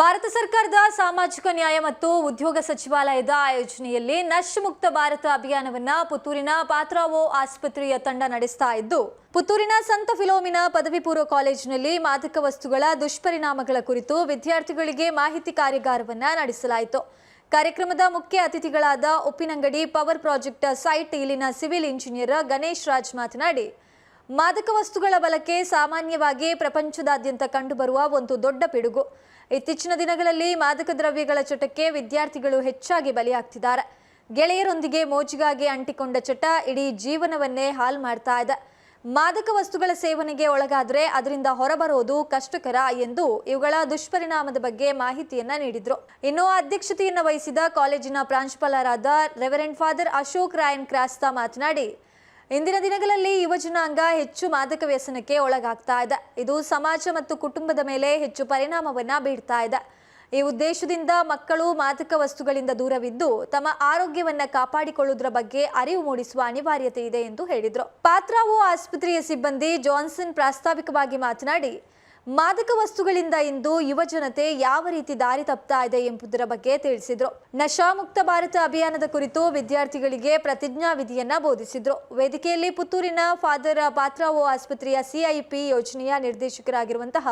ಭಾರತ ಸರ್ಕಾರದ ಸಾಮಾಜಿಕ ನ್ಯಾಯ ಮತ್ತು ಉದ್ಯೋಗ ಸಚಿವಾಲಯದ ಆಯೋಜನೆಯಲ್ಲಿ ನಶ್ ಮುಕ್ತ ಭಾರತ ಅಭಿಯಾನವನ್ನ ಪುತ್ತೂರಿನ ಪಾತ್ರಾವೋ ಆಸ್ಪತ್ರೆಯ ತಂಡ ನಡೆಸ್ತಾ ಇದ್ದು, ಪುತ್ತೂರಿನ ಸಂತ ಫಿಲೋಮಿನ ಪದವಿ ಪೂರ್ವ ಕಾಲೇಜಿನಲ್ಲಿ ಮಾದಕ ವಸ್ತುಗಳ ದುಷ್ಪರಿಣಾಮಗಳ ಕುರಿತು ವಿದ್ಯಾರ್ಥಿಗಳಿಗೆ ಮಾಹಿತಿ ಕಾರ್ಯಾಗಾರವನ್ನು ನಡೆಸಲಾಯಿತು. ಕಾರ್ಯಕ್ರಮದ ಮುಖ್ಯ ಅತಿಥಿಗಳಾದ ಉಪ್ಪಿನಂಗಡಿ ಪವರ್ ಪ್ರಾಜೆಕ್ಟ್ ಸೈಟ್ ಇಲ್ಲಿನ ಸಿವಿಲ್ ಇಂಜಿನಿಯರ್ ಗಣೇಶ್ ರಾಜ್ ಮಾತನಾಡಿ ಮಾದಕ ವಸ್ತುಗಳ ಬಳಕೆ ಸಾಮಾನ್ಯವಾಗಿ ಪ್ರಪಂಚದಾದ್ಯಂತ ಕಂಡುಬರುವ ಒಂದು ದೊಡ್ಡ ಪಿಡುಗು. ಇತ್ತೀಚಿನ ದಿನಗಳಲ್ಲಿ ಮಾದಕ ದ್ರವ್ಯಗಳ ಚಟಕ್ಕೆ ವಿದ್ಯಾರ್ಥಿಗಳು ಹೆಚ್ಚಾಗಿ ಬಲಿಯಾಗ್ತಿದ್ದಾರೆ. ಗೆಳೆಯರೊಂದಿಗೆ ಮೋಜಿಗಾಗಿ ಅಂಟಿಕೊಂಡ ಚಟ ಇಡೀ ಜೀವನವನ್ನೇ ಹಾಳು ಮಾಡ್ತಾ ಇದೆ. ಮಾದಕ ವಸ್ತುಗಳ ಸೇವನೆಗೆ ಒಳಗಾದ್ರೆ ಅದರಿಂದ ಹೊರಬರೋದು ಕಷ್ಟಕರ ಎಂದು ಇವುಗಳ ದುಷ್ಪರಿಣಾಮದ ಬಗ್ಗೆ ಮಾಹಿತಿಯನ್ನ ನೀಡಿದ್ರು. ಇನ್ನು ಅಧ್ಯಕ್ಷತೆಯನ್ನು ವಹಿಸಿದ ಕಾಲೇಜಿನ ಪ್ರಾಂಶುಪಾಲರಾದ reverend father Ashok Ryan Crasta ಮಾತನಾಡಿ ಇಂದಿನ ದಿನಗಳಲ್ಲಿ ಯುವ ಜನಾಂಗ ಹೆಚ್ಚು ಮಾದಕ ವ್ಯಸನಕ್ಕೆ ಒಳಗಾಗ್ತಾ ಇದೆ. ಇದು ಸಮಾಜ ಮತ್ತು ಕುಟುಂಬದ ಮೇಲೆ ಹೆಚ್ಚು ಪರಿಣಾಮವನ್ನ ಬೀರ್ತಾ ಇದೆ. ಈ ಉದ್ದೇಶದಿಂದ ಮಕ್ಕಳು ಮಾದಕ ವಸ್ತುಗಳಿಂದ ದೂರವಿದ್ದು ತಮ್ಮ ಆರೋಗ್ಯವನ್ನ ಕಾಪಾಡಿಕೊಳ್ಳುವುದರ ಬಗ್ಗೆ ಅರಿವು ಮೂಡಿಸುವ ಅನಿವಾರ್ಯತೆ ಇದೆ ಎಂದು ಹೇಳಿದರು. ಪಾತ್ರಾವು ಆಸ್ಪತ್ರೆಯ ಸಿಬ್ಬಂದಿ ಜಾನ್ಸನ್ ಪ್ರಾಸ್ತಾವಿಕವಾಗಿ ಮಾತನಾಡಿ ಮಾದಕ ವಸ್ತುಗಳಿಂದ ಇಂದು ಯುವ ಜನತೆ ಯಾವ ರೀತಿ ದಾರಿ ತಪ್ತಾ ಇದೆ ಎಂಬುದರ ಬಗ್ಗೆ ತಿಳಿಸಿದ್ರು. ನಶಾಮುಕ್ತ ಭಾರತ ಅಭಿಯಾನದ ಕುರಿತು ವಿದ್ಯಾರ್ಥಿಗಳಿಗೆ ಪ್ರತಿಜ್ಞಾ ವಿಧಿಯನ್ನ ಬೋಧಿಸಿದ್ರು. ವೇದಿಕೆಯಲ್ಲಿ ಪುತ್ತೂರಿನ ಫಾದರ್ ಪಾತ್ರಾವೋ ಆಸ್ಪತ್ರೆಯ ಸಿಐಪಿ ಯೋಜನೆಯ ನಿರ್ದೇಶಕರಾಗಿರುವಂತಹ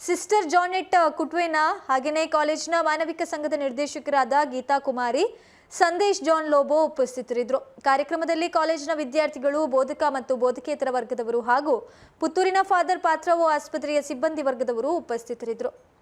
ಸಿಸ್ಟರ್ ಜಾನೆಟ್ ಕುಟ್ವೇನಾ ಹಾಗೆಯೇ ಕಾಲೇಜಿನ ಮಾನವಿಕ ಸಂಘದ ನಿರ್ದೇಶಕರಾದ ಗೀತಾ ಕುಮಾರಿ ಸಂದೇಶ್ ಜಾನ್ ಲೋಬೋ ಉಪಸ್ಥಿತರಿದ್ದರು. ಕಾರ್ಯಕ್ರಮದಲ್ಲಿ ಕಾಲೇಜಿನ ವಿದ್ಯಾರ್ಥಿಗಳು, ಬೋಧಕ ಮತ್ತು ಬೋಧಕೇತರ ವರ್ಗದವರು ಹಾಗೂ ಪುತ್ತೂರಿನ ಫಾದರ್ ಪಾತ್ರವೋ ಆಸ್ಪತ್ರೆಯ ಸಿಬ್ಬಂದಿ ವರ್ಗದವರು ಉಪಸ್ಥಿತರಿದ್ದರು.